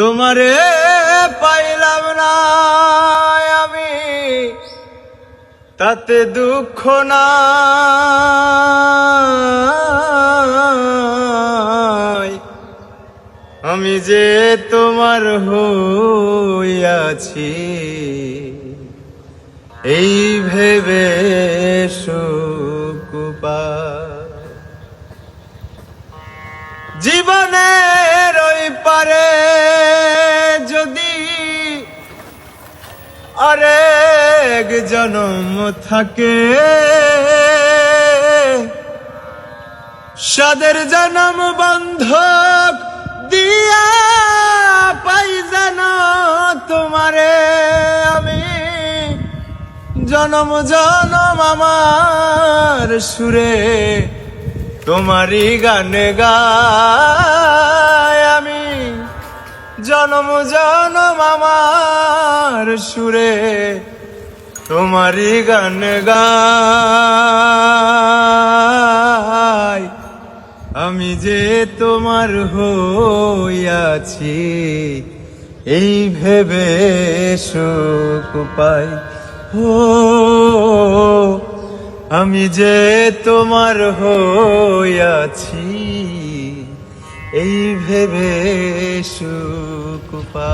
তোমারে পাইলাম না আমি, তাতে দুঃখ না আমি যে তোমার হইয়াছি, এই ভেবে সুকুপা জীবনের আরেক জন্ম থাকে। সাদের জন্ম বন্ধক দিয়া পাই যেন তোমারে। আমি জনম জনম আমার সুরে, তোমারই গান আমি জনম জনম আমার সুরে, তোমারই গান গায় আমি যে তোমার হইয়াছি, এই ভেবে সুখ পাই। ও, আমি যে তোমার হইয়াছি এই ভেবে সুকুপা